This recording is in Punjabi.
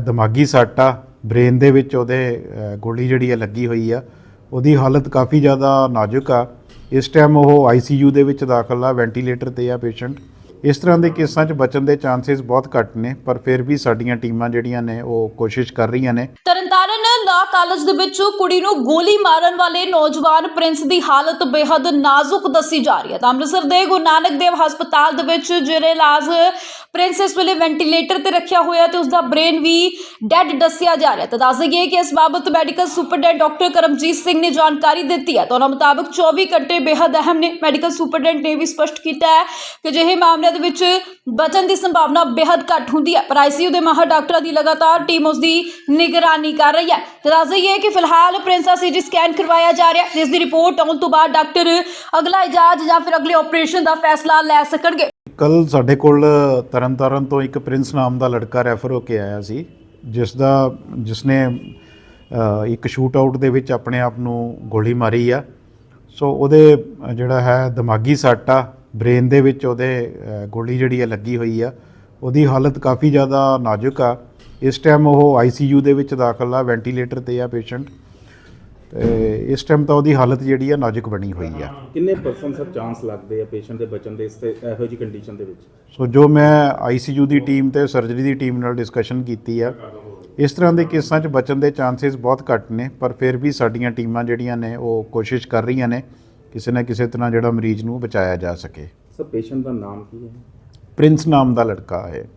ਦਿਮਾਗੀ ਸੱਟ ਆ, ਬ੍ਰੇਨ ਦੇ ਵਿੱਚ ਉਹਦੇ ਗੋਲੀ ਜਿਹੜੀ ਆ ਲੱਗੀ ਹੋਈ ਆ, ਉਹਦੀ ਹਾਲਤ ਕਾਫੀ ਜ਼ਿਆਦਾ ਨਾਜ਼ੁਕ ਆ। ਇਸ ਟਾਈਮ ਉਹ ਆਈਸੀਯੂ ਦੇ ਵਿੱਚ ਦਾਖਲ ਆ ਵੈਂਟੀਲੇਟਰ ਤੇ ਆ ਪੇਸ਼ੈਂਟ ਇਸ ਤਰ੍ਹਾਂ ਦੇ ਕੇਸਾਂ 'ਚ ਬਚਣ ਦੇ ਚਾਂਸਸ ਬਹੁਤ ਘੱਟ ਨੇ, ਪਰ ਫਿਰ ਵੀ ਸਾਡੀਆਂ ਟੀਮਾਂ ਜਿਹੜੀਆਂ ਨੇ, ਉਹ ਕੋਸ਼ਿਸ਼ ਕਰ ਰਹੀਆਂ ਨੇ। ਤਰਨਤਾਰਨ ਲਾ ਕਾਲਜ ਦੇ ਵਿੱਚ ਕੁੜੀ ਨੂੰ ਗੋਲੀ ਮਾਰਨ ਵਾਲੇ ਨੌਜਵਾਨ ਪ੍ਰਿੰਸ ਦੀ ਹਾਲਤ ਬੇहद ਨਾਜ਼ੁਕ ਦੱਸੀ ਜਾ ਰਹੀ ਹੈ। ਤਾਂ ਅੰਮ੍ਰਿਤਸਰ ਦੇ ਗੁਰੂ ਨਾਨਕ ਦੇਵ ਹਸਪਤਾਲ ਦੇ ਵਿੱਚ ਜਿਹੜੇ ਇਲਾਜ ਪ੍ਰਿੰਸ ਇਸ ਵੇਲੇ ਵੈਂਟੀਲੇਟਰ ਤੇ ਰੱਖਿਆ ਹੋਇਆ ਤੇ ਉਸ ਦਾ ਬ੍ਰੇਨ ਵੀ ਡੈੱਡ ਦੱਸਿਆ ਜਾ ਰਿਹਾ ਤਾਂ ਦੱਸ ਦਈਏ ਕਿ ਇਸ ਬਾਬਤ medical superintendent doctor Karamjit Singh ਨੇ ਜਾਣਕਾਰੀ ਦਿੱਤੀ ਹੈ। ਤਾਂ ਉਹਨਾਂ ਮੁਤਾਬਕ 24 ਘੰਟੇ ਬੇਹੱਦ ਅਹਿਮ ਨੇ। ਮੈਡੀਕਲ ਸੁਪਰਡੈਂਟ ਨੇ ਵੀ ਸਪਸ਼ਟ ਕੀਤਾ ਹੈ ਕਿ ਜਿਹੇ ਮਾਮਲਿਆਂ ਦੇ ਵਿੱਚ ਬਚਣ ਦੀ ਸੰਭਾਵਨਾ ਬੇਹੱਦ ਘੱਟ ਹੁੰਦੀ ਹੈ। ਪਰ ਆਈਸੀਯੂ ਦੇ ਮਾਹਰ ਡਾਕਟਰਾਂ ਦੀ ਲਗਾਤਾਰ ਟੀਮ ਉਸ ਦੀ ਨਿਗਰਾਨੀ ਕਰ ਰਹੀ ਹੈ। ਤਾਂ ਦੱਸ ਦਈਏ ਕਿ ਫਿਲਹਾਲ ਪ੍ਰਿੰਸੈਸ ਸੀ ਜੀ ਸਕੈਨ ਕਰਵਾਇਆ ਜਾ ਰਿਹਾ ਜਿਸ ਦੀ ਰਿਪੋਰਟ ਆਉਣ ਤੋਂ ਬਾਅਦ ਡਾਕਟਰ ਅਗਲਾ ਇਜਾਜ਼ ਜਾਂ ਫਿਰ ਅਗਲੇ ਆਪਰੇਸ਼ਨ ਦਾ ਫੈਸਲਾ ਲੈ ਸਕਣਗੇ। ਕੱਲ ਸਾਡੇ ਕੋਲ ਤਰਨਤਾਰਨ ਤੋਂ ਇੱਕ ਪ੍ਰਿੰਸ ਨਾਮ ਦਾ ਲੜਕਾ ਰੈਫਰ ਹੋ ਕੇ ਆਇਆ ਸੀ, ਜਿਸ ਦਾ, ਜਿਸ ਨੇ ਇੱਕ ਸ਼ੂਟ ਆਊਟ ਦੇ ਵਿੱਚ ਆਪਣੇ ਆਪ ਨੂੰ ਗੋਲੀ ਮਾਰੀ ਆ। ਸੋ ਉਹਦੇ, ਜਿਹੜਾ ਹੈ, ਦਿਮਾਗੀ ਸੱਟ ਆ, ਬ੍ਰੇਨ ਦੇ ਵਿੱਚ ਉਹਦੇ ਗੋਲੀ ਜਿਹੜੀ ਆ ਲੱਗੀ ਹੋਈ ਆ, ਉਹਦੀ ਹਾਲਤ ਕਾਫੀ ਜ਼ਿਆਦਾ ਨਾਜ਼ੁਕ ਆ। ਇਸ ਟਾਈਮ ਉਹ ਆਈਸੀਯੂ ਦੇ ਵਿੱਚ ਦਾਖਲ ਆ, ਵੈਂਟੀਲੇਟਰ ਤੇ ਆ ਪੇਸ਼ੈਂਟ। ਤੇ ਇਸ ਟਾਈਮ ਤਾਂ ਉਹਦੀ ਹਾਲਤ ਜਿਹੜੀ ਆ ਨਾਜ਼ੁਕ ਬਣੀ ਹੋਈ ਆ। ਕਿੰਨੇ ਪਰਸੈਂਟ ਸਰ ਚਾਂਸ ਲੱਗਦੇ ਆ ਪੇਸ਼ੈਂਟ ਦੇ ਬਚਣ ਦੇ ਇਸ ਤੇ ਇਹੋ ਜਿਹੀ ਕੰਡੀਸ਼ਨ ਦੇ ਵਿੱਚ? ਸੋ ਜੋ ਮੈਂ ਆਈਸੀਯੂ ਦੀ ਟੀਮ ਤੇ ਸਰਜਰੀ ਦੀ ਟੀਮ ਨਾਲ ਡਿਸਕਸ਼ਨ ਕੀਤੀ ਆ ਇਸ ਤਰ੍ਹਾਂ ਦੇ ਕੇਸਾਂ 'ਚ ਬਚਣ ਦੇ ਚਾਂਸਸ ਬਹੁਤ ਘੱਟ ਨੇ ਪਰ ਫਿਰ ਵੀ ਸਾਡੀਆਂ ਟੀਮਾਂ ਜਿਹੜੀਆਂ ਨੇ ਉਹ ਕੋਸ਼ਿਸ਼ ਕਰ ਰਹੀਆਂ ਨੇ ਕਿਸੇ ਨਾ ਕਿਸੇ ਤਰ੍ਹਾਂ ਜਿਹੜਾ ਮਰੀਜ਼ ਨੂੰ ਬਚਾਇਆ ਜਾ ਸਕੇ। ਸਰ ਪੇਸ਼ੈਂਟ ਦਾ ਨਾਮ ਕੀ ਹੈ? ਪ੍ਰਿੰਸ ਨਾਮ ਦਾ ਲੜਕਾ ਹੈ।